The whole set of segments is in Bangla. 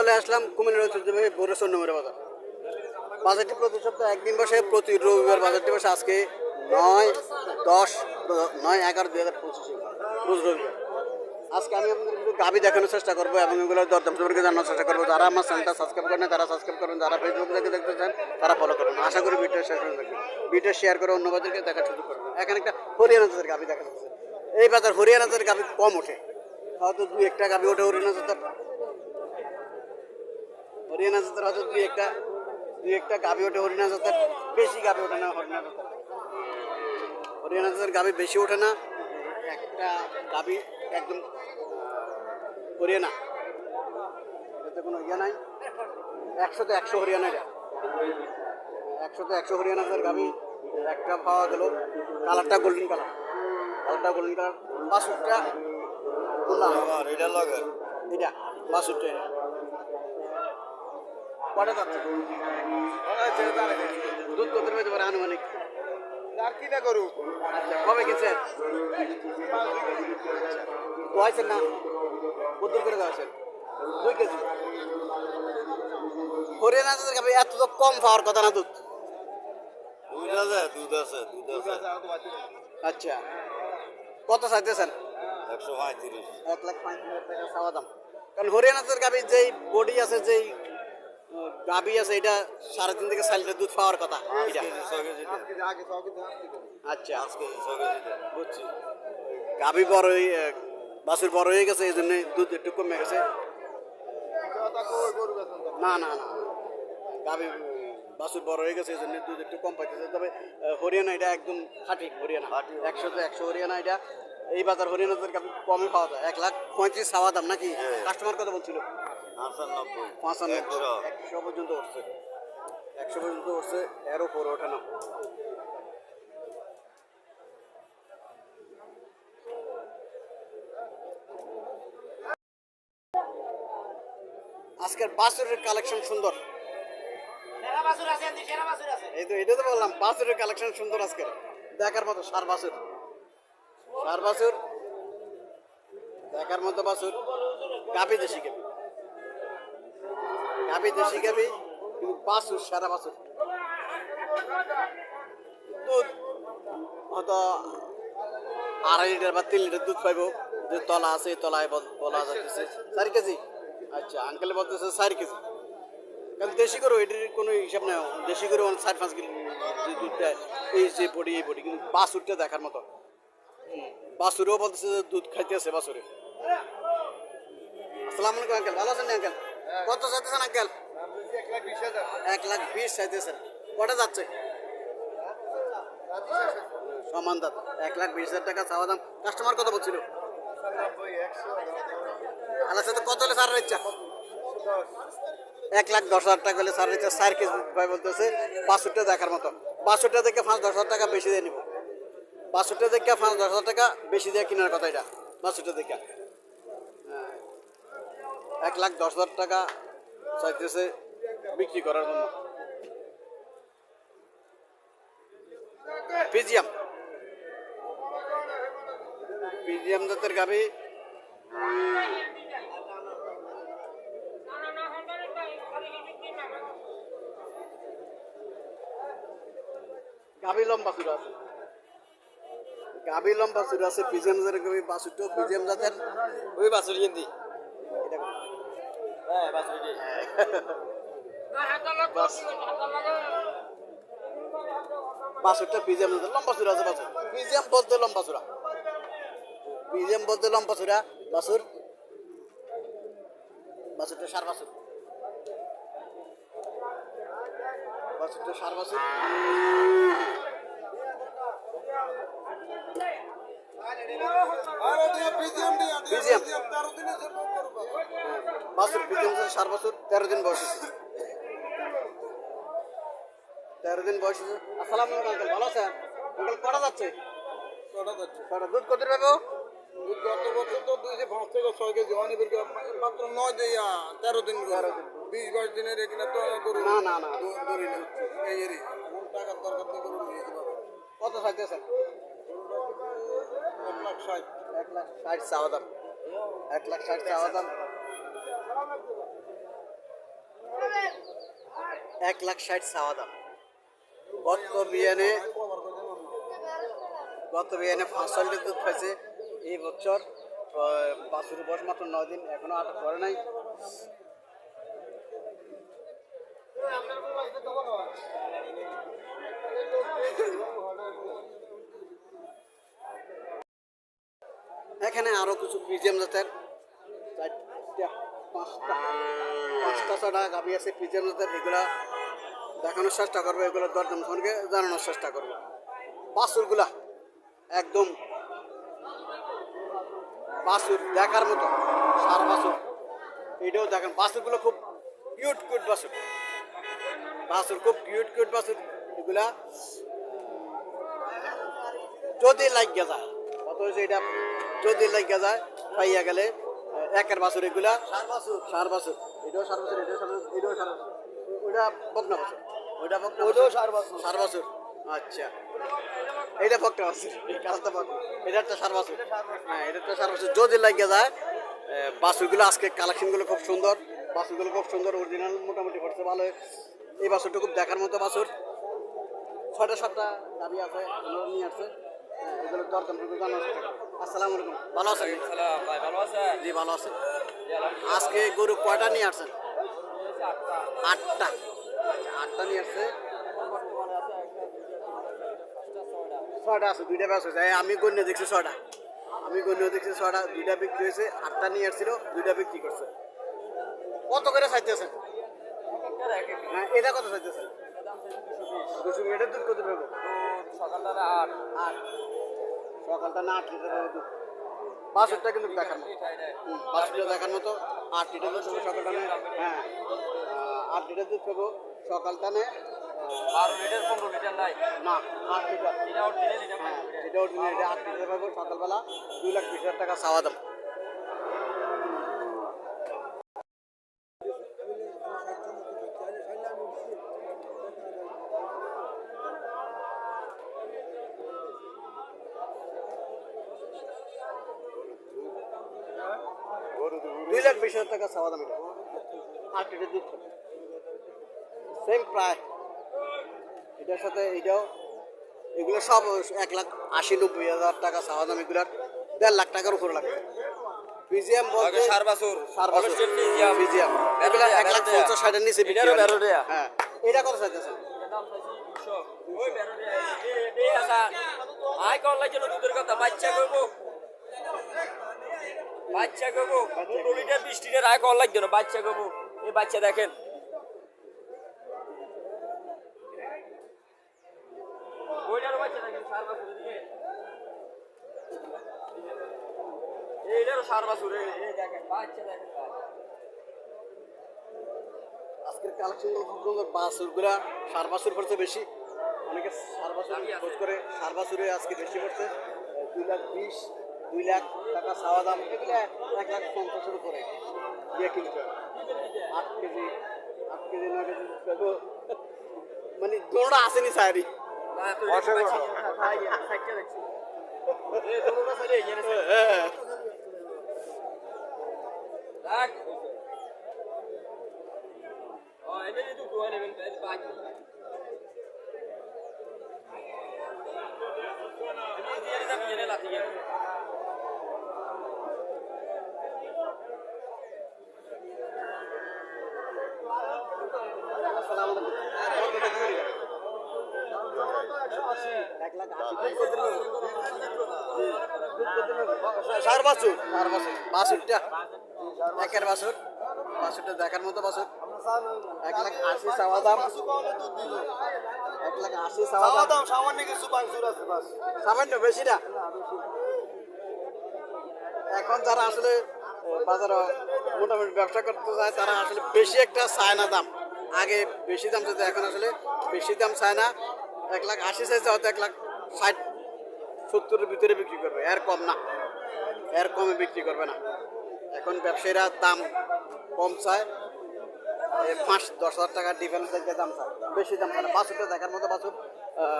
চলে আসলাম কুমিল্লার ঐতিহ্যবাহী বরেশ্বর নম্বরের বাজার। বাজারটি প্রতি সপ্তাহে একদিন বসে, প্রতি রবিবার বাজারটি বসে। আজকে নয়, দশ, নয়, এগারো দুই হাজার পঁচিশে রোজ রবিবার। আজকে আমি আপনাদের গাবি দেখানোর চেষ্টা করব এবং এগুলোর দরদাম সম্পর্কে জানানোর চেষ্টা করব। যারা আমার চ্যানেলটা সাবস্ক্রাইব করেন তারা সাবস্ক্রাইব করবেন যারা ফেসবুক থেকে দেখতে চান তারা ফলো করবেন আশা করি ভিডিও শেষ করে দেখবেন। ভিডিও শেয়ার করে অন্য বাজারকে দেখার সুযোগ করবেন এখানে একটা হরিয়ানা জাতের গাবি দেখা যাচ্ছে এই বাজার হরিয়ানা জাতের গাবি কম ওঠে। হয়তো দুই একটা গাবি ওঠে হরিয়ানা জাতের। হরিয়ানা জাতের হয়তো দুই একটা দুই একটা গাবি ওঠে হরিয়ানা জাতের বেশি গাবি ওঠে না হরিয়ানা জাতের হরিয়ানা জাতের গাবি বেশি ওঠে না একটা গাবি একদম হরিয়ানা এতে কোনো ইয়ে নাই। একশোতে একশো হরিয়ানা এটা। একশোতে একশো হরিয়ানা জাতের গাবি একটা পাওয়া গেল কালারটা গোল্ডেন কালার কালারটা গোল্ডেন কালার বাসুরটা বললাম এটা লাগে এটা বাসুরটা এটা। কটা যাচ্ছে। দুধ কত পেতে পারে আনুমানিক? আর কি না করু? আচ্ছা কবে কিনছেন? দোয়াইছেন না? কত করে দেওয়াছেন দুই কেজি। হরিয়ানা এত তো কম পাওয়ার কথা না দুধ। দুধ আছে দুধ আছে দুধ আছে। আচ্ছা। কত চাইতেছেন? একশো পঁয়ত্রিশ। এক লাখ পঁয়ত্রিশ টাকা চাওয়া দাম। কারণ হরিয়ানা গাভীর যেই বডি আছে যেই গাভী আছে এটা সাড়ে তিন থেকে চার লিটার দুধ পাওয়ার কথা। এটা। আচ্ছা। আজকে বুঝছি। গাভী বড় হয়ে বাছুর বড় হয়ে গেছে এই জন্য দুধ একটু কমে গেছে। না না না গাভী বাছুর বড় হয়ে গেছে এই জন্য দুধ একটু কম পাইতেছে। তবে হরিয়ানা এটা একদম খাঁটি হরিয়ানা। একশোতে একশো হরিয়ানা এটা। এই বাজার হরিয়ানাদের কমে পাওয়া যায়। এক লাখ পঁয়ত্রিশ চাওয়া দাম নাকি? হ্যাঁ। কাস্টমার কত বলছিল? পঁচানব্বই। একশো একশো পর্যন্ত উঠছে। একশো পর্যন্ত উঠছে এর উপরে ওঠে না। আজকের বাছুরের কালেকশন সুন্দর। এই তো এটা তো বললাম বাছুরের কালেকশন সুন্দর আজকের। দেখার মতো সার বাসুর সার বাসুর দেখার মতো বাছুর। গাবি দেশি গাবি গাবি দেশি কিন্তু বাছুর সারা বাছুর দুধ হয়তো আড়াই লিটার বা তিন লিটার দুধ পাইব। যে তলা আছে তলায় বল- যাচ্ছে চার কেজি? আচ্ছা আঙ্কেল বলতেছে চার কেজি। কারণ দেশি গরু এটির কোনো হিসাব নেই। দেশি গরু অনেক চার পাঁচ কিলো যে দুধ এই যে বডি এই বডি কিন্তু বাছুরটা দেখার মতো। হুম, বাছুরেও বলতেছে যে দুধ খাইতেছে বাছুরে আসসালামু আলাইকুম আঙ্কেল ভালো আছেন আঙ্কেল কত চাইতেছেন আঙ্কেল? এক লাখ বিশ চাইতেছেন। কটা যাচ্ছে? সমান দাম। এক লাখ বিশ হাজার টাকা চাওয়া দাম। কাস্টমার কত বলছিল? আল্লাহ সাথে কত হলে সার ইচ্ছা? এক লাখ দশ হাজার টাকা হলে সার ইচ্ছা। চার কেজি ভাই বলতেছে, বাষট্টি দেখার মতো। বাষট্টি থেকে পাঁচ দশ হাজার টাকা বেশি দিয়ে নিব। বাষট্টি থেকে পাঁচ দশ হাজার টাকা বেশি দিয়ে কেনার কথা এটা। বাষট্টি থেকে। এক লাখ দশ হাজার টাকা চাইতেছে বিক্রি করার জন্য। পিজিএম পিজিএম জাতের গাভি গাভি লম্বা সুর আছে। গাভি লম্বা সুর আছে। পিজিএম জাতের গাভি বাসুটো পিজিএম জাতের। ওই বাছুর কিনতি এটা কোন? হ্যাঁ বাছুর বাস বাসুরটা জাতের লম্বা সুর আছে বাসুর। পিজিএম বলতে লম্বা সুরা। পিজিএম বলতে লম্বা সুরা বাসুর। বাসুরটা সার বাসুর। বাসুরটা সার বাসুর। পিজিএম বাসুর পিজিএম সার বাসুর তেরো দিন বয়স হয়েছে। তেরো দিন বয়স হয়েছে। আসসালামু আলাইকুম আঙ্কেল ভালো আছেন? আঙ্কেল কটা যাচ্ছে? কটা দুধ কত পাবো গত বছর তো দুইশো পাঁচ থেকে ছয় কেজি অনেক মাত্র নয় দিন তেরো দিন তেরো দিন। বিশ বাইশ দিনের এখানে তো গরু না না না। ধরি না এই এরই। এখন টাকার দরকার তো গরু নিয়ে যেতে পারব কত চাইতেছেন এক লাখ ষাট। এক লাখ ষাট চাওয়া দাম। এক লাখ ষাট চাওয়া দাম। এক লাখ ষাট চাওয়া দাম। গত বিয়ানে গত বিয়ানে লিটার দুধ খাইছে এই বছর বাছুর বয়স মাত্র নয় দিন, এখনও আটক করে নাই। এখানে আরও কিছু প্রিজিয়াম জাতের পাঁচটা ছটা গাভি আছে প্রিজিয়াম জাতের এগুলা দেখানোর চেষ্টা করব, এগুলো দরদাম সম্পর্কে জানানোর চেষ্টা করব। বাছুরগুলা, একদম বাছুর, দেখার মতো, সার বাছুর। এটাও দেখেন, বাছুরগুলো খুব কিউট কিউট বাছুর। বাছুর খুব কিউট কিউট বাছুর, এগুলা যদি লাগিয়ে যায়, কত হয়েছে এটা? যদি লাগিয়ে যায় পাইয়া গেলে একের বাছুর এগুলা। সার বাছুর। সার বাছুর। এটাও সার বাছুর এটাও সার এটাও ওইটা বকনা বাছুর। ওইটা বকনা ওইটাও সার বাছুর। সার বাছুর। আচ্ছা। এইটা বকনা বাছুর। এই কাজটা বকনা। এটা একটা সার বাছুর। হ্যাঁ এটা একটা সার বাছুর। যদি লাগিয়ে যায় বাছুরগুলো আজকে কালেকশনগুলো খুব সুন্দর। বাছুরগুলো খুব সুন্দর অরিজিনাল মোটামুটি করছে ভালো। এই বাছুরটা খুব দেখার মতো বাছুর। ছয়টা সাতটা দাবি আছে নিয়ে আসছে। এগুলো দরদাম জানা আসসালামু আলাইকুম। ভালো আছেন? ভাই ভালো আছেন? জি ভালো আছেন আজকে গরু কয়টা নিয়ে আসছেন? আটটা। আটটা নিয়ে আসছে। ছয়টা আছে দুইটা ব্যাস হয়েছে। এই আমি গণ্য দেখছি ছয়টা। আমি গণ্য দেখছি ছয়টা দুইটা বিক্রি হয়েছে আটটা নিয়ে আসছিল দুইটা বিক্রি করছে। কত করে চাইতেছেন? হ্যাঁ এটা কত চাইতেছেন? দুশো এটা দুধ কত সকালটা আট। আট। সকালটা না আট লিটার হবে দুধ বাসুরটা কিন্তু দেখার মতো। দেখার মতো। আট লিটার দুধ পাবো সকালটা নে হ্যাঁ আট লিটার দুধ পাবো সকালটা নে বারো লিটার পনেরো লিটার নাই। না আট লিটার। এটা হ্যাঁ এটা অরিজিনাল এটা আট লিটার পাবো সকালবেলা। দুই লাখ বিশ হাজার টাকা চাওয়া দাম। দুই বিশ হাজার টাকা চাওয়া দাম এটা আট লিটার দুধ সেম প্রায় এটার সাথে এটাও এগুলো সব এক লাখ আশি নব্বই হাজার টাকা চাওয়া দাম এগুলার দেড় লাখ টাকার উপরে লাগবে বলতে সার বাছুর সার বাছুর এগুলা এক লাখ। পঞ্চাশ ষাটের নিচে এটারও হয় না। তেরো টাকা। হ্যাঁ এটা কত চাইতেছেন আই কল লাগে দুধের কথা বাচ্চা করব বাচ্চা করব পনেরো লিটার বিশ লিটার আয় কল লাগছে না বাচ্চা করব এই বাচ্চা দেখেন। ওইটারও বাচ্চা দেখেন সার বাছুর এইটারও সার বাছুর এই দেখেন বাচ্চা দেখেন আজকের কালেকশনগুলো খুব সুন্দর বাছুরগুলা সার বাছুর পড়ছে বেশি। অনেকে সার বাছুর খোঁজ করে সার বাছুরে আজকে বেশি পড়ছে। দুই লাখ বিশ দুই লাখ টাকা চাওয়া দাম এগুলো এক লাখ পঞ্চাশের উপরে। দিয়ে কিনতে হবে আট কেজি আট কেজি নয় কেজি মানে দোড়া আসেনি সারি হ্যাঁ Tak. Oh, ini itu dua nih, Ben. Ini baju. Ini dia kita punya lah tiga. আসসালামু আলাইকুম কত টাকা দিবেন এক লাখ আশি দুধ কত দিবেন? জি, দুধ কত দিবেন? সার বাছুর। সার বাছুর। বাছুরটা। একের বাছুর। বাছুরটা দেখার মতো বাছুর। এক লাখ আশি চাওয়া দাম। এক লাখ আশি চাওয়া দাম। সামান্য কিছু আছে বাস। সামান্য বেশি না এখন যারা আসলে বাজারে মোটামুটি ব্যবসা করতে চায় তারা আসলে বেশি একটা চায় না দাম। আগে বেশি দাম চাইতো এখন আসলে বেশি দাম চায় না। এক লাখ আশি চাইছে হয়তো এক লাখ ষাট সত্তরের ভিতরে বিক্রি করবে, এর কম না। এর কমে বিক্রি করবে না। এখন ব্যবসায়ীরা দাম কম চায়। পাঁচ, দশ হাজার টাকার ডিফারেন্স থেকে দাম চায়। বেশি দাম চায় না। দেখার মতো বাছুর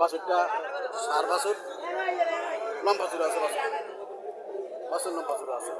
বাছুরটা সার বাছুর, লম্বা চুর আছে বাসুর বাসুর লম্বা চুর আছে।